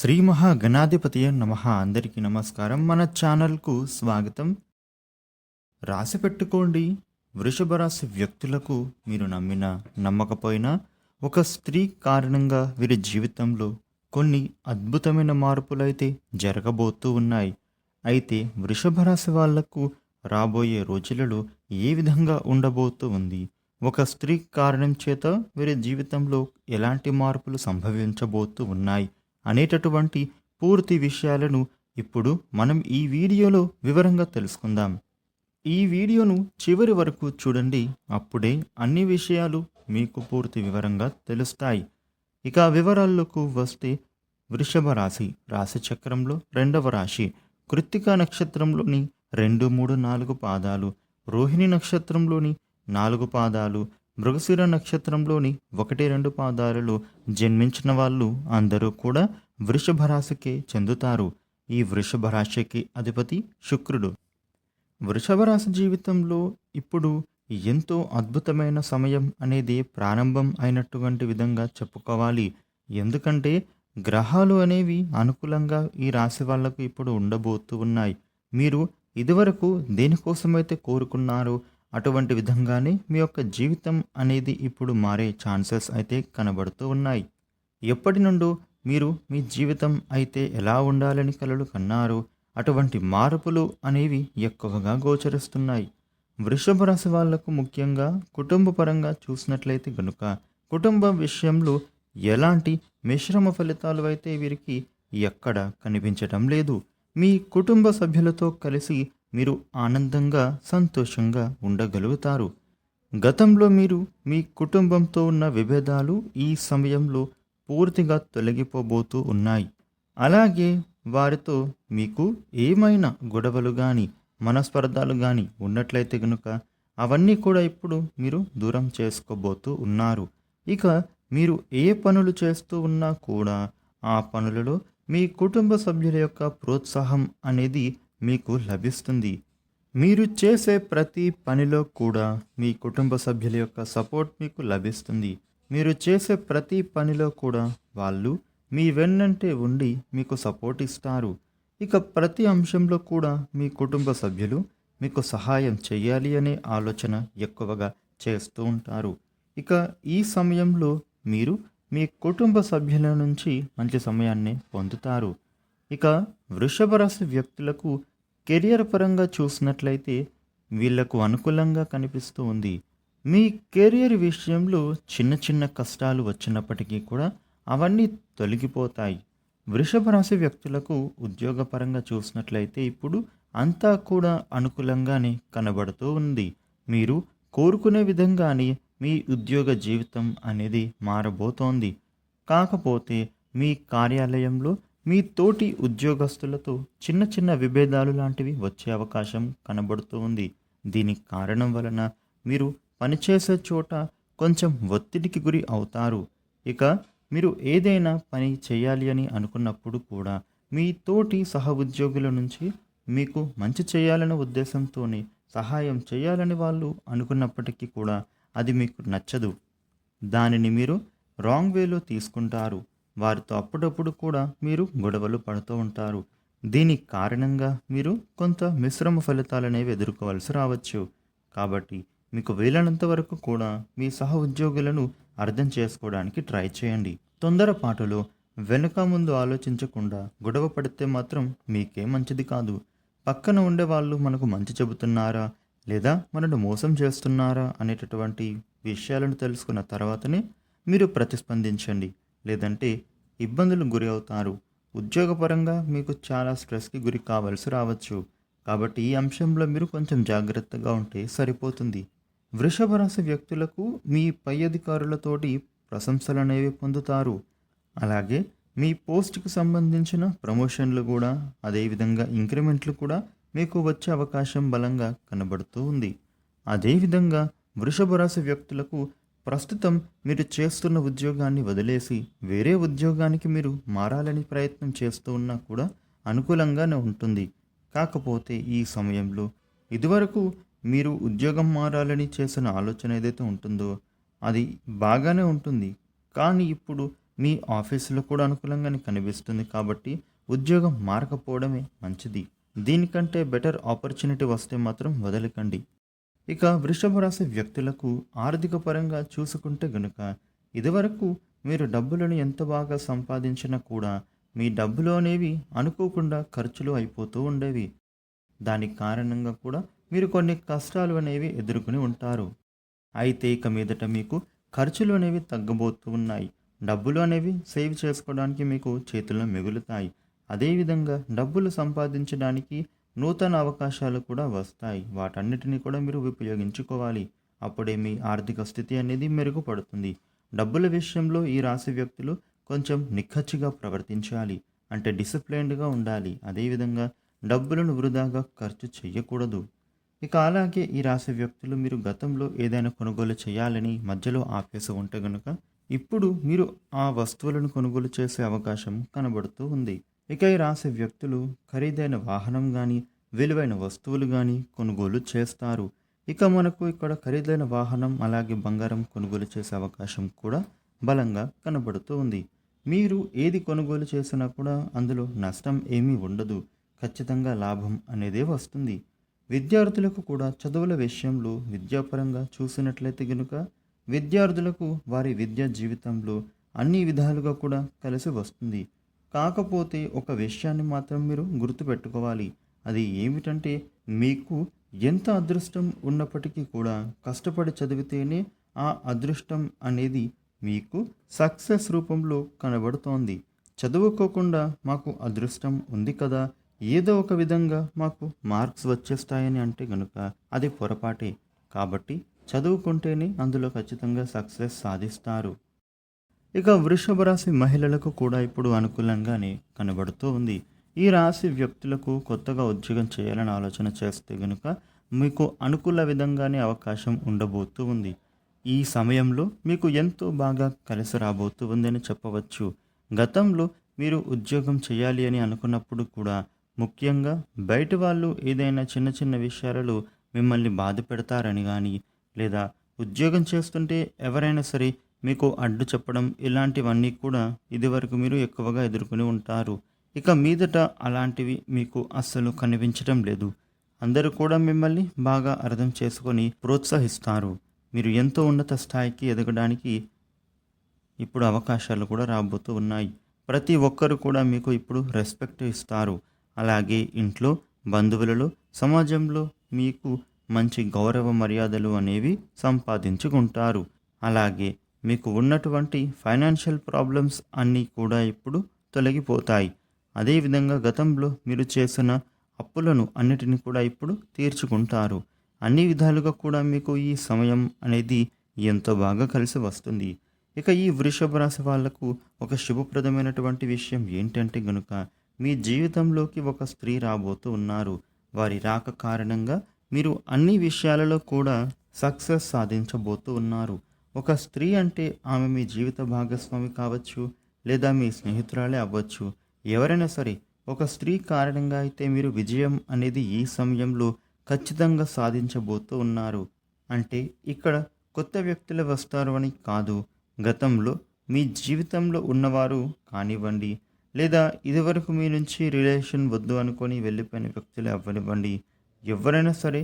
శ్రీ మహాగణాధిపతి నమ. అందరికీ నమస్కారం. మన ఛానల్కు స్వాగతం. రాసి పెట్టుకోండి. వృషభ రాశి వ్యక్తులకు మీరు నమ్మిన నమ్మకపోయినా ఒక స్త్రీ కారణంగా వీరి జీవితంలో కొన్ని అద్భుతమైన మార్పులైతే జరగబోతూ ఉన్నాయి. అయితే వృషభ రాశి వాళ్ళకు రాబోయే రోజులలో ఏ విధంగా ఉండబోతూ ఉంది? ఒక స్త్రీ కారణం చేత వీరి జీవితంలో ఎలాంటి మార్పులు సంభవించబోతూ ఉన్నాయి? అనేటటువంటి పూర్తి విషయాలను ఇప్పుడు మనం ఈ వీడియోలో వివరంగా తెలుసుకుందాం. ఈ వీడియోను చివరి వరకు చూడండి అప్పుడే అన్ని విషయాలు మీకు పూర్తి వివరంగా తెలుస్తాయి. ఇక వివరాల్లోకి వస్తే వృషభ రాశి రాశి చక్రంలో రెండవ రాశి కృత్తికా నక్షత్రంలోని రెండు మూడు నాలుగు పాదాలు రోహిణి నక్షత్రంలోని నాలుగు పాదాలు మృగశిర నక్షత్రంలోని ఒకటి రెండు పాదాలలో జన్మించిన వాళ్ళు అందరూ కూడా వృషభ రాశికే చెందుతారు. ఈ వృషభ రాశికి అధిపతి శుక్రుడు. వృషభ రాశి జీవితంలో ఇప్పుడు ఎంతో అద్భుతమైన సమయం అనేది ప్రారంభం అయినటువంటి విధంగా చెప్పుకోవాలి. ఎందుకంటే గ్రహాలు అనేవి అనుకూలంగా ఈ రాశి వాళ్ళకు ఇప్పుడు ఉండబోతూ ఉన్నాయి. మీరు ఇదివరకు దేనికోసమైతే కోరుకున్నారో అటువంటి విధంగానే మీ యొక్క జీవితం అనేది ఇప్పుడు మారే ఛాన్సెస్ అయితే కనబడుతూ ఉన్నాయి. ఎప్పటి నుండో మీరు మీ జీవితం అయితే ఎలా ఉండాలని కలలు కన్నారో అటువంటి మార్పులు అనేవి ఎక్కువగా గోచరిస్తున్నాయి. వృషభ రాశి వాళ్ళకు ముఖ్యంగా కుటుంబ పరంగా చూసినట్లయితే గనుక కుటుంబ విషయంలో ఎలాంటి మిశ్రమ ఫలితాలు అయితే వీరికి ఎక్కడ కనిపించటం లేదు. మీ కుటుంబ సభ్యులతో కలిసి మీరు ఆనందంగా సంతోషంగా ఉండగలుగుతారు. గతంలో మీరు మీ కుటుంబంతో ఉన్న విభేదాలు ఈ సమయంలో పూర్తిగా తొలగిపోబోతూ ఉన్నాయి. అలాగే వారితో మీకు ఏమైనా గొడవలు కానీ మనస్పర్ధాలు కానీ ఉన్నట్లయితే గనుక అవన్నీ కూడా ఇప్పుడు మీరు దూరం చేసుకోబోతూ ఉన్నారు. ఇక మీరు ఏ పనులు చేస్తూ ఉన్నా కూడా ఆ పనులలో మీ కుటుంబ సభ్యుల యొక్క ప్రోత్సాహం అనేది మీకు లభిస్తుంది. మీరు చేసే ప్రతి పనిలో కూడా మీ కుటుంబ సభ్యుల యొక్క సపోర్ట్ మీకు లభిస్తుంది. మీరు చేసే ప్రతి పనిలో కూడా వాళ్ళు మీ వెన్నంటే ఉండి మీకు సపోర్ట్ ఇస్తారు. ఇక ప్రతి అంశంలో కూడా మీ కుటుంబ సభ్యులు మీకు సహాయం చేయాలి అనే ఆలోచన ఎక్కువగా చేస్తూ ఉంటారు. ఇక ఈ సమయంలో మీరు మీ కుటుంబ సభ్యుల నుంచి మంచి సమయాన్ని పొందుతారు. ఇక వృషభ రాశి వ్యక్తులకు కెరియర్ పరంగా చూసినట్లయితే వీళ్ళకు అనుకూలంగా కనిపిస్తూ ఉంది. మీ కెరియర్ విషయంలో చిన్న చిన్న కష్టాలు వచ్చినప్పటికీ కూడా అవన్నీ తొలగిపోతాయి. వృషభ రాశి వ్యక్తులకు ఉద్యోగపరంగా చూసినట్లయితే ఇప్పుడు అంతా కూడా అనుకూలంగానే కనబడుతూ ఉంది. మీరు కోరుకునే విధంగానే మీ ఉద్యోగ జీవితం అనేది మారబోతోంది. కాకపోతే మీ కార్యాలయంలో మీ తోటి ఉద్యోగస్తులతో చిన్న చిన్న విభేదాలు లాంటివి వచ్చే అవకాశం కనబడుతూ ఉంది. దీనికి కారణం వలన మీరు పనిచేసే చోట కొంచెం ఒత్తిడికి గురి అవుతారు. ఇక మీరు ఏదైనా పని చేయాలి అని అనుకున్నప్పుడు కూడా మీ తోటి సహ ఉద్యోగుల నుంచి మీకు మంచి చేయాలనే ఉద్దేశంతోనే సహాయం చేయాలని వాళ్ళు అనుకున్నప్పటికీ కూడా అది మీకు నచ్చదు. దానిని మీరు రాంగ్ వేలో తీసుకుంటారు. వారితో అప్పుడప్పుడు కూడా మీరు గొడవలు పడుతూ ఉంటారు. దీనికి కారణంగా మీరు కొంత మిశ్రమ ఫలితాలనేవి ఎదుర్కోవాల్సి రావచ్చు. కాబట్టి మీకు వీలైనంత వరకు కూడా మీ సహ ఉద్యోగులను అర్థం చేసుకోవడానికి ట్రై చేయండి. తొందరపాటులో వెనుక ముందు ఆలోచించకుండా గొడవ పడితే మాత్రం మీకే మంచిది కాదు. పక్కన ఉండే వాళ్ళు మనకు మంచి చెబుతున్నారా? లేదా మనను మోసం చేస్తున్నారా? అనేటటువంటి విషయాలను తెలుసుకున్న తర్వాతనే మీరు ప్రతిస్పందించండి. లేదంటే ఇబ్బందులు గురి అవుతారు. ఉద్యోగపరంగా మీకు చాలా స్ట్రెస్కి గురి కావాల్సి రావచ్చు. కాబట్టి ఈ అంశంలో మీరు కొంచెం జాగ్రత్తగా ఉంటే సరిపోతుంది. వృషభ రాశి వ్యక్తులకు మీ పై అధికారులతోటి ప్రశంసలు అనేవి పొందుతారు. అలాగే మీ పోస్ట్కి సంబంధించిన ప్రమోషన్లు కూడా అదేవిధంగా ఇంక్రిమెంట్లు కూడా మీకు వచ్చే అవకాశం బలంగా కనబడుతూ ఉంది. అదేవిధంగా వృషభ రాశి వ్యక్తులకు ప్రస్తుతం మీరు చేస్తున్న ఉద్యోగాన్ని వదిలేసి వేరే ఉద్యోగానికి మీరు మారాలని ప్రయత్నం చేస్తూ ఉన్నా కూడా అనుకూలంగానే ఉంటుంది. కాకపోతే ఈ సమయంలో ఇదివరకు మీరు ఉద్యోగం మారాలని చేసిన ఆలోచన ఏదైతే ఉంటుందో అది బాగానే ఉంటుంది. కానీ ఇప్పుడు మీ ఆఫీసులో కూడా అనుకూలంగానే కనిపిస్తుంది కాబట్టి ఉద్యోగం మారకపోవడమే మంచిది. దీనికంటే బెటర్ ఆపర్చునిటీ వస్తే మాత్రం వదలకండి. ఇక వృషభ రాశి వ్యక్తులకు ఆర్థిక పరంగా చూసుకుంటే గనుక ఇదివరకు మీరు డబ్బులను ఎంత బాగా సంపాదించినా కూడా మీ డబ్బులు అనేవి అనుకోకుండా ఖర్చులు అయిపోతూ ఉండేవి. దానికి కారణంగా కూడా మీరు కొన్ని కష్టాలు అనేవి ఎదుర్కొని ఉంటారు. అయితే ఇక మీదట మీకు ఖర్చులు అనేవి తగ్గబోతూ ఉన్నాయి. డబ్బులు అనేవి సేవ్ చేసుకోవడానికి మీకు చేతుల్లో మిగులుతాయి. అదేవిధంగా డబ్బులు సంపాదించడానికి నూతన అవకాశాలు కూడా వస్తాయి. వాటన్నిటిని కూడా మీరు ఉపయోగించుకోవాలి అప్పుడే మీ ఆర్థిక స్థితి అనేది మెరుగుపడుతుంది. డబ్బుల విషయంలో ఈ రాశి వ్యక్తులు కొంచెం నిక్కచ్చిగా ప్రవర్తించాలి. అంటే డిసిప్లైన్డ్గా ఉండాలి. అదేవిధంగా డబ్బులను వృధాగా ఖర్చు చేయకూడదు ఇక అలాగే ఈ రాశి వ్యక్తులు మీరు గతంలో ఏదైనా కొనుగోలు చేయాలని మధ్యలో ఆపేసి ఉంటే గనుక ఇప్పుడు మీరు ఆ వస్తువులను కొనుగోలు చేసే అవకాశం కనబడుతూ ఉంది. ఇక ఈ రాశి వ్యక్తులు ఖరీదైన వాహనం కానీ విలువైన వస్తువులు కానీ కొనుగోలు చేస్తారు. ఇక మనకు ఇక్కడ ఖరీదైన వాహనం అలాగే బంగారం కొనుగోలు చేసే అవకాశం కూడా బలంగా కనబడుతూ ఉంది. మీరు ఏది కొనుగోలు చేసినా కూడా అందులో నష్టం ఏమీ ఉండదు. ఖచ్చితంగా లాభం అనేదే వస్తుంది. విద్యార్థులకు కూడా చదువుల విషయంలో విద్యాపరంగా చూసినట్లయితే గనుక విద్యార్థులకు వారి విద్యా జీవితంలో అన్ని విధాలుగా కూడా కలిసి వస్తుంది. కాకపోతే ఒక విషయాన్ని మాత్రం మీరు గుర్తుపెట్టుకోవాలి. అది ఏమిటంటే మీకు ఎంత అదృష్టం ఉన్నప్పటికీ కూడా కష్టపడి చదివితేనే ఆ అదృష్టం అనేది మీకు సక్సెస్ రూపంలో కనబడుతోంది. చదువుకోకుండా మాకు అదృష్టం ఉంది కదా? ఏదో ఒక విధంగా మాకు మార్క్స్ వచ్చేస్తాయని అంటే గనుక అది పొరపాటే. కాబట్టి చదువుకుంటేనే అందులో ఖచ్చితంగా సక్సెస్ సాధిస్తారు. ఇక వృషభ రాశి మహిళలకు కూడా ఇప్పుడు అనుకూలంగానే కనబడుతూ ఉంది. ఈ రాశి వ్యక్తులకు కొత్తగా ఉద్యోగం చేయాలని ఆలోచన చేస్తే గనుక మీకు అనుకూల విధంగానే అవకాశం ఉండబోతూ ఉంది. ఈ సమయంలో మీకు ఎంతో బాగా కలిసి రాబోతూ ఉందని చెప్పవచ్చు. గతంలో మీరు ఉద్యోగం చేయాలి అని అనుకున్నప్పుడు కూడా ముఖ్యంగా బయట వాళ్ళు ఏదైనా చిన్న చిన్న విషయాలలో మిమ్మల్ని బాధ పెడతారని కానీ లేదా ఉద్యోగం చేస్తుంటే ఎవరైనా సరే మీకు అడ్డు చెప్పడం ఇలాంటివన్నీ కూడా ఇదివరకు మీరు ఎక్కువగా ఎదుర్కొని ఉంటారు. ఇక మీదట అలాంటివి మీకు అస్సలు కనిపించడం లేదు. అందరూ కూడా మిమ్మల్ని బాగా అర్థం చేసుకొని ప్రోత్సహిస్తారు. మీరు ఎంతో ఉన్నత స్థాయికి ఎదగడానికి ఇప్పుడు అవకాశాలు కూడా రాబోతూ ఉన్నాయి. ప్రతి ఒక్కరు కూడా మీకు ఇప్పుడు రెస్పెక్ట్ ఇస్తారు. అలాగే ఇంట్లో బంధువులలో సమాజంలో మీకు మంచి గౌరవ మర్యాదలు అనేవి సంపాదించుకుంటారు. అలాగే మీకు ఉన్నటువంటి ఫైనాన్షియల్ ప్రాబ్లమ్స్ అన్నీ కూడా ఇప్పుడు తొలగిపోతాయి. అదేవిధంగా గతంలో మీరు చేసిన అప్పులను అన్నిటిని కూడా ఇప్పుడు తీర్చుకుంటారు. అన్ని విధాలుగా కూడా మీకు ఈ సమయం అనేది ఎంతో బాగా కలిసి వస్తుంది. ఇక ఈ వృషభ రాశి వాళ్ళకు ఒక శుభప్రదమైనటువంటి విషయం ఏంటంటే గనుక మీ జీవితంలోకి ఒక స్త్రీ రాబోతూ ఉన్నారు. వారి రాక కారణంగా మీరు అన్ని విషయాలలో కూడా సక్సెస్ సాధించబోతూ ఉన్నారు. ఒక స్త్రీ అంటే ఆమె మీ జీవిత భాగస్వామి కావచ్చు లేదా మీ స్నేహితురాలే అవ్వచ్చు. ఎవరైనా సరే ఒక స్త్రీ కారణంగా అయితే మీరు విజయం అనేది ఈ సమయంలో ఖచ్చితంగా సాధించబోతూ ఉన్నారు. అంటే ఇక్కడ కొత్త వ్యక్తులు వస్తారు అని కాదు. గతంలో మీ జీవితంలో ఉన్నవారు కానివ్వండి లేదా ఇదివరకు మీ నుంచి రిలేషన్ వద్దు అనుకొని వెళ్ళిపోయిన వ్యక్తులు అవ్వనివ్వండి. ఎవరైనా సరే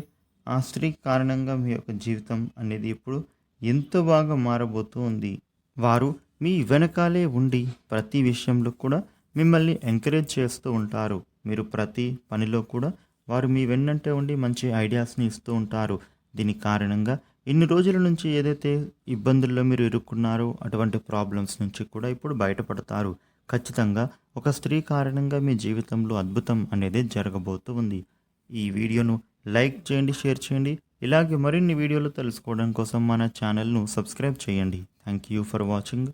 ఆ స్త్రీ కారణంగా మీ యొక్క జీవితం అనేది ఇప్పుడు ఎంతో బాగా మారబోతూ ఉంది. వారు మీ వెనకాలే ఉండి ప్రతి విషయంలో కూడా మిమ్మల్ని ఎంకరేజ్ చేస్తూ ఉంటారు. మీరు ప్రతి పనిలో కూడా వారు మీ వెన్నంటే ఉండి మంచి ఐడియాస్ని ఇస్తూ ఉంటారు. దీని కారణంగా ఇన్ని రోజుల నుంచి ఏదైతే ఇబ్బందుల్లో మీరు ఇరుక్కున్నారో అటువంటి ప్రాబ్లమ్స్ నుంచి కూడా ఇప్పుడు బయటపడతారు. ఖచ్చితంగా ఒక స్త్రీ కారణంగా మీ జీవితంలో అద్భుతం అనేది జరగబోతూ ఉంది. ఈ వీడియోను లైక్ చేయండి షేర్ చేయండి. ఇలాగే మరిన్ని వీడియోలు తెలుసుకోవడం కోసం మన ఛానల్ను సబ్స్క్రైబ్ చేయండి. Thank you for watching